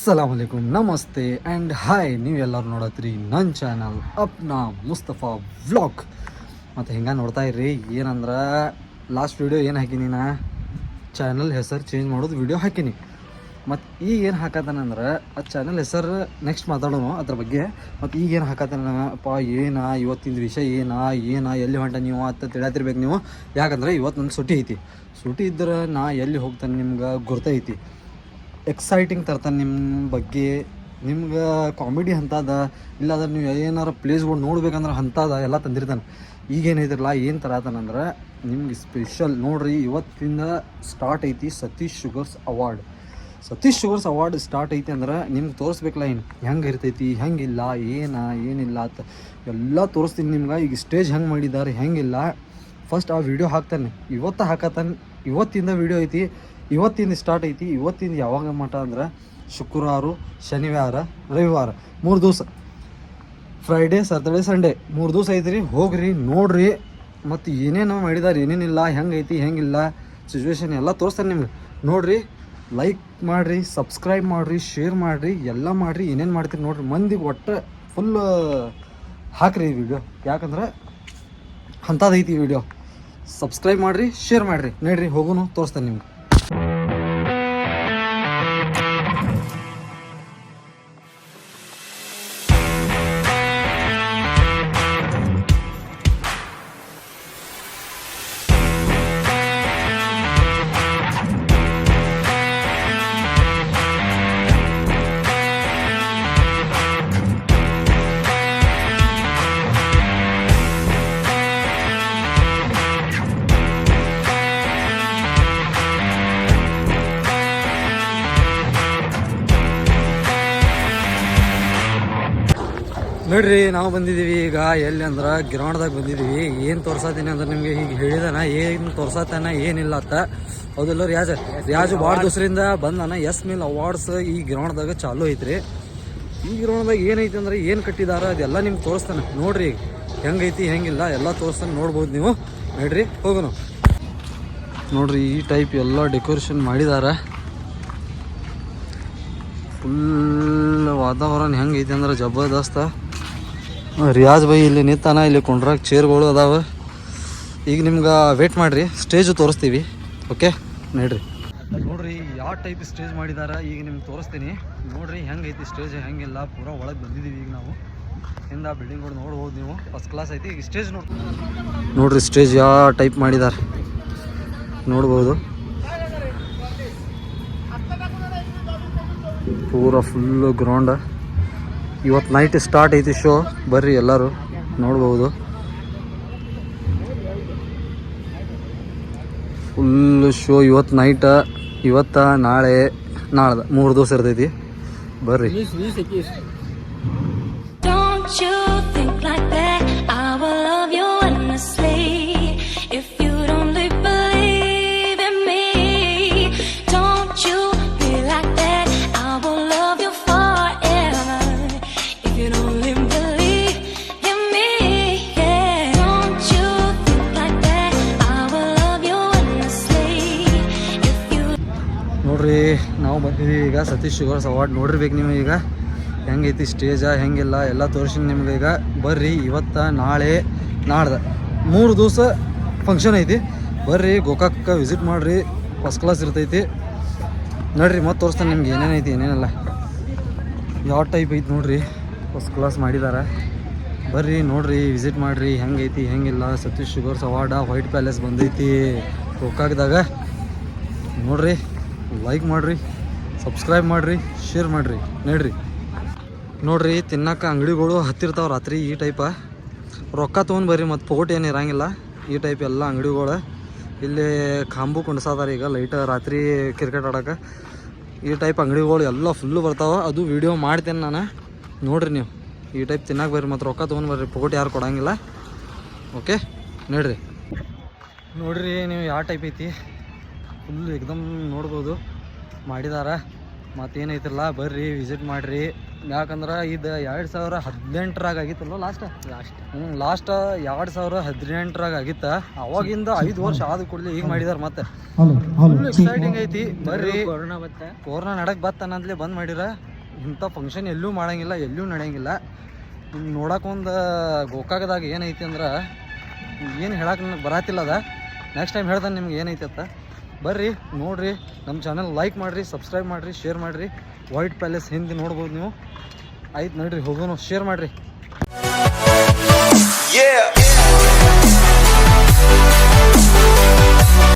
ಅಸ್ಸಲಾಮ್ ಅಲೈಕುಮ್ ನಮಸ್ತೆ and hi ನೀವೆಲ್ಲರೂ ನೋಡತ್ರಿ ನನ್ನ ಚಾನಲ್ ಅಪ್ನಾ ಮುಸ್ತಫಾ ವ್ಲಾಗ್ ಮತ್ತು ಹಿಂಗೆ ನೋಡ್ತಾ ಇರ್ರಿ, ಏನಂದ್ರೆ ಲಾಸ್ಟ್ ವಿಡಿಯೋ ಏನು ಹಾಕಿನಿ ನಾ? ಚಾನಲ್ ಹೆಸರು ಚೇಂಜ್ ಮಾಡೋದು ವಿಡಿಯೋ ಹಾಕಿನಿ. ಮತ್ತು ಈಗ ಏನು ಹಾಕತ್ತಾನಂದ್ರೆ ಆ ಚಾನಲ್ ಹೆಸರು ನೆಕ್ಸ್ಟ್ ಮಾತಾಡೋಣ ಅದ್ರ ಬಗ್ಗೆ. ಮತ್ತು ಈಗ ಏನು ಹಾಕತ್ತಾನ ಅಪ್ಪ, ಏನ? ಇವತ್ತಿನ ವಿಷಯ ಏನ? ಏನಾ? ಎಲ್ಲಿ ಹೊಂಟ ನೀವು ಅಂತ ತಿಳಿಯತಿರ್ಬೇಕು ನೀವು. ಯಾಕಂದ್ರೆ ಇವತ್ತು ನನ್ನ ಸುಟಿ ಐತಿ. ಸುಟಿ ಇದ್ರೆ ನಾ ಎಲ್ಲಿ ಹೋಗ್ತಾನೆ ನಿಮ್ಗೆ ಗುರ್ತೈತಿ ಎಕ್ಸೈಟಿಂಗ್ ತರ್ತಾನೆ ನಿಮ್ಮ ಬಗ್ಗೆ. ನಿಮ್ಗೆ ಕಾಮಿಡಿ ಅಂತದ ಇಲ್ಲಾಂದ್ರೆ ನೀವು ಏನಾರ ಪ್ಲೇಸ್ಗಳು ನೋಡ್ಬೇಕಂದ್ರೆ ಅಂತದ ಎಲ್ಲ ತಂದಿರ್ತಾನೆ. ಈಗೇನೈತಿರಲ್ಲ, ಏನು ತರತಾನಂದ್ರೆ ನಿಮ್ಗೆ ಸ್ಪೆಷಲ್ ನೋಡ್ರಿ, ಇವತ್ತಿಂದ ಸ್ಟಾರ್ಟ್ ಐತಿ Satish sugars award. Satish sugars award start ಐತಿ ಅಂದ್ರೆ ನಿಮ್ಗೆ ತೋರಿಸ್ಬೇಕಲ್ಲ ಏನು ಹೆಂಗೆ ಇರ್ತೈತಿ, ಹೆಂಗಿಲ್ಲ, ಏನ, ಏನಿಲ್ಲ ಅಂತ ಎಲ್ಲ ತೋರಿಸ್ತೀನಿ ನಿಮ್ಗೆ. ಈಗ ಸ್ಟೇಜ್ ಹೆಂಗೆ ಮಾಡಿದ್ದಾರೆ ಹೆಂಗಿಲ್ಲ. ಫಸ್ಟ್ ಆ ವಿಡಿಯೋ ಹಾಕ್ತಾನೆ. ಇವತ್ತು ಹಾಕತ್ತಾನೆ ಇವತ್ತಿಂದ ವಿಡಿಯೋ ಐತಿ. ಇವತ್ತಿಂದ ಸ್ಟಾರ್ಟ್ ಐತಿ. ಇವತ್ತಿಂದ ಯಾವಾಗ ಮಠ ಅಂದ್ರೆ ಶುಕ್ರವಾರ, ಶನಿವಾರ, ರವಿವಾರ. ಮೂರು ದಿವಸ. ಫ್ರೈಡೇ ಸಾಟರ್ಡೆ ಸಂಡೇ ಮೂರು ದಿವಸ ಐತ್ರಿ. ಹೋಗ್ರಿ, ನೋಡ್ರಿ. ಮತ್ತು ಏನೇನು ಮಾಡಿದಾರೆ, ಏನೇನಿಲ್ಲ ಹೆಂಗೈತಿ ಹೆಂಗಿಲ್ಲ ಸಿಚುವೇಶನ್ ಎಲ್ಲ ತೋರಿಸ್ತಾರೆ ನಿಮ್ಗೆ. ನೋಡ್ರಿ ಲೈಕ್ ಮಾಡಿರಿ ಸಬ್ಸ್ಕ್ರೈಬ್ ಮಾಡಿರಿ ಶೇರ್ ಮಾಡಿರಿ, ಎಲ್ಲ ಮಾಡಿರಿ. ಏನೇನು ಮಾಡ್ತೀರಿ ನೋಡ್ರಿ. ಮಂದಿಗೆ ಒಟ್ಟು ಫುಲ್ ಹಾಕ್ರಿ ಈ ವಿಡಿಯೋ ಯಾಕಂದ್ರೆ ಅಂಥದ್ದೈತಿ ಈ ವಿಡಿಯೋ ಸಬ್ಸ್ಕ್ರೈಬ್ ಮಾಡಿರಿ ಶೇರ್ ಮಾಡಿರಿ. ನೋಡ್ರಿ, ಹೋಗೋನು ತೋರಿಸ್ತೇನೆ ನಿಮ್ಗೆ. ನೋಡ್ರಿ ನಾವು ಬಂದಿದ್ದೀವಿ ಈಗ ಎಲ್ಲಿ ಅಂದ್ರೆ ಗ್ರೌಂಡ್ದಾಗ ಬಂದಿದ್ದೀವಿ. ಏನು ತೋರ್ಸತ್ತೀನಿ ಅಂದ್ರೆ ನಿಮಗೆ ಈಗ ಹೇಳಿದಾನ ಏನು ತೋರ್ಸತ್ತಾನ ಏನಿಲ್ಲ ಅತ್ತ ಹೌದಲ್ಲ ರಿಯಾಜ್ ರಿಯಾಜು ಭಾಳ ದಿವಸರಿಂದ ಬಂದಾನ ಎಸ್ ಮಿಲ್ ಅವಾರ್ಡ್ಸ್ ಈ ಗ್ರೌಂಡ್ದಾಗ ಚಾಲು ಐತ್ರಿ. ಈ ಗ್ರೌಂಡ್ದಾಗ ಏನೈತಿ ಅಂದ್ರೆ ಏನು ಕಟ್ಟಿದಾರ ಅದೆಲ್ಲ ನಿಮ್ಗೆ ತೋರಿಸ್ತಾನೆ. ನೋಡ್ರಿ ಹೆಂಗೈತಿ ಹೆಂಗಿಲ್ಲ ಎಲ್ಲ ತೋರಿಸ್ತಾನೆ ನೋಡ್ಬೋದು ನೀವು. ನೋಡ್ರಿ ಹೋಗೋಣ. ನೋಡ್ರಿ ಈ ಟೈಪ್ ಎಲ್ಲ ಡೆಕೋರೇಷನ್ ಮಾಡಿದಾರ. ಫುಲ್ ವಾತಾವರಣ ಹೆಂಗೈತಿ ಅಂದ್ರೆ ಜಬರ್ದಸ್ತ. ರಿಯಾಜ್ ಬೈ ಇಲ್ಲಿ ನಿಂತಾನ, ಇಲ್ಲಿ ಕುಂಡ್ರಾಗ ಚೇರ್ಗಳು ಅದಾವ. ಈಗ ನಿಮ್ಗೆ ವೇಟ್ ಮಾಡಿರಿ ಸ್ಟೇಜು ತೋರಿಸ್ತೀವಿ. ಓಕೆ ನೋಡ್ರಿ. ನೋಡ್ರಿ, ಯಾವ ಟೈಪ್ ಸ್ಟೇಜ್ ಮಾಡಿದಾರ, ಈಗ ನಿಮ್ಗೆ ತೋರಿಸ್ತೀನಿ. ನೋಡ್ರಿ, ಹೆಂಗೈತಿ ಸ್ಟೇಜ್ ಹೆಂಗಿಲ್ಲ, ಪೂರ ಒಳಗೆ ಬಂದಿದ್ದೀವಿ ಈಗ ನಾವು. ಹಿಂದ ಬಿಲ್ಡಿಂಗ್ಗಳು ನೋಡ್ಬೋದು ನೀವು. ಫಸ್ಟ್ ಕ್ಲಾಸ್ ಐತಿ, ಈಗ ಸ್ಟೇಜ್ ನೋಡಿ ನೋಡ್ರಿ ಸ್ಟೇಜ್ ಯಾವ ಟೈಪ್ ಮಾಡಿದಾರ. ನೋಡ್ಬೋದು. ಪೂರ ಫುಲ್ಲು ಗ್ರೌಂಡ್ ಇವತ್ತು ನೈಟ್ ಸ್ಟಾರ್ಟ್ ಐತಿ ಶೋ ಬರ್ರಿ ಎಲ್ಲರೂ ನೋಡ್ಬೋದು. ಫುಲ್ ಶೋ ಇವತ್ತು ನೈಟ ಇವತ್ತ ನಾಳೆ ನಾಳ್ದ ಮೂರು ದಿವಸ ಇರ್ತೈತಿ. ಬರ್ರಿ. Don't you think like that? I will love you endlessly. ನಾವು ಬಂದಿದ್ದೀವಿ ಈಗ ಸತೀಶ್ ಶುಗರ್ಸ್ ಅವಾರ್ಡ್ ನೋಡಿರ್ಬೇಕು ನೀವು ಈಗ. ಹೆಂಗೈತಿ ಸ್ಟೇಜ, ಹೆಂಗಿಲ್ಲ, ಎಲ್ಲ ತೋರಿಸಿನಿ ನಿಮ್ಗೆ ಈಗ. ಬರ್ರಿ ಇವತ್ತ, ನಾಳೆ, ನಾಡ್ದ. ಮೂರು ದಿವಸ ಫಂಕ್ಷನ್ ಐತಿ. ಬರ್ರಿ, ಗೋಕಾಕ್ ವಿಸಿಟ್ ಮಾಡಿರಿ. ಫಸ್ಟ್ ಕ್ಲಾಸ್ ಇರ್ತೈತಿ. ನೋಡ್ರಿ, ಮತ್ತೆ ತೋರಿಸ್ತಾನೆ ನಿಮ್ಗೆ ಏನೇನೈತಿ ಏನೇನಲ್ಲ. ಯಾವ ಟೈಪ್ ಐತಿ ನೋಡ್ರಿ. ಫಸ್ಟ್ ಕ್ಲಾಸ್ ಮಾಡಿದಾರ. ಬರ್ರಿ, ನೋಡ್ರಿ ವಿಸಿಟ್ ಮಾಡಿರಿ. ಹೆಂಗೈತಿ, ಹೆಂಗಿಲ್ಲ. Satish sugars award white palace ಬಂದೈತಿ. ಗೋಕಾಕ್ದಾಗ. ನೋಡ್ರಿ. ಲೈಕ್ ಮಾಡಿರಿ ಸಬ್ಸ್ಕ್ರೈಬ್ ಮಾಡಿರಿ ಶೇರ್ ಮಾಡಿರಿ, ನೋಡ್ರಿ. ನೋಡ್ರಿ, ತಿನ್ನಕ್ಕೆ ಅಂಗಡಿಗಳು ಹತ್ತಿರ್ತಾವ ರಾತ್ರಿ ಈ ಟೈಪ ರೊಕ್ಕ ತೊಗೊಂಡು ಬರ್ರಿ, ಮತ್ತು ಪೋಟ್ ಏನು ಇರಂಗಿಲ್ಲ. ಈ ಟೈಪ್ ಎಲ್ಲ ಅಂಗಡಿಗಳು. ಇಲ್ಲಿ ಕಾಂಬು ಕುಂಡ್ಸಾದಾರ ಈಗ ಲೈಟ್ ರಾತ್ರಿ ಕ್ರಿಕೆಟ್ ಆಡೋಕೆ. ಈ ಟೈಪ್ ಅಂಗಡಿಗಳು ಎಲ್ಲ ಫುಲ್ಲು ಬರ್ತಾವೆ. ಅದು ವಿಡಿಯೋ ಮಾಡ್ತೇನೆ ನಾನು. ನೋಡ್ರಿ ನೀವು. ಈ ಟೈಪ್ ತಿನ್ನಕ್ಕೆ ಬರ್ರಿ, ಮತ್ತು ರೊಕ್ಕ ತೊಗೊಂಡು ಬರ್ರಿ ಪೋಟ್ ಯಾರು ಕೊಡಂಗಿಲ್ಲ. ಓಕೆ ನೋಡ್ರಿ. ನೋಡ್ರಿ, ನೀವು ಯಾವ ಟೈಪ್ ಐತಿ? ಫುಲ್ ಎಕ್ದಮ್ ನೋಡ್ಬೋದು. ಮಾಡಿದಾರ. ಮತ್ತೇನೈತಿಲ್ಲ ಬರ್ರಿ ವಿಸಿಟ್ ಮಾಡ್ರಿ. ಯಾಕಂದ್ರೆ ಇದು ಎರಡು ಸಾವಿರ ಹದಿನೆಂಟರಾಗ ಆಗಿತ್ತಲ್ಲ ಲಾಸ್ಟ್ ಲಾಸ್ಟ್ ಹ್ಞೂ ಲಾಸ್ಟ್ ಎರಡು ಸಾವಿರ ಹದಿನೆಂಟರಾಗ ಆಗಿತ್ತ ಅವಾಗಿಂದ ಐದು ವರ್ಷ ಆದ ಕೂಡಲೇ ಈಗ ಮಾಡಿದಾರ ಮತ್ತೆ. ಫುಲ್ ಎಕ್ಸೈಟಿಂಗ್ ಐತಿ. ಬರ್ರಿ. ಕೊರೋನಾ ಬತ್ತ? ಕೊರೋನಾ ನಡಕ್ ಬತ್ತ ಅನ್ನದ್ಲೆ ಬಂದ್ ಮಾಡಿರ. ಇಂಥ ಫಂಕ್ಷನ್ ಎಲ್ಲೂ ಮಾಡಂಗಿಲ್ಲ ಎಲ್ಲೂ ನಡೆಯಂಗಿಲ್ಲ. ನೋಡಕ್ಕೆ ಒಂದು ಗೋಕಾಕದಾಗ ಏನೈತಿ ಅಂದ್ರೆ ಏನು ಹೇಳಕ್ಕೆ ನನಗೆ ಬರಾತಿಲ್ಲ ಅದ. ನೆಕ್ಸ್ಟ್ ಟೈಮ್ ಹೇಳ್ದೆ ನಿಮ್ಗೆ ಏನೈತಿ ಅಂತ. ಬರ್ರಿ, ನೋಡ್ರಿ ನಮ್ಮ ಚಾನಲ್ ಲೈಕ್ ಮಾಡಿರಿ ಸಬ್ಸ್ಕ್ರೈಬ್ ಮಾಡಿರಿ ಶೇರ್ ಮಾಡಿರಿ. ವೈಟ್ ಪ್ಯಾಲೇಸ್ ಹಿಂದೆ ನೋಡ್ಬೋದು ನೀವು. ಆಯ್ತು ನೋಡ್ರಿ, ಹೋಗೋನು ಶೇರ್ ಮಾಡಿರಿ.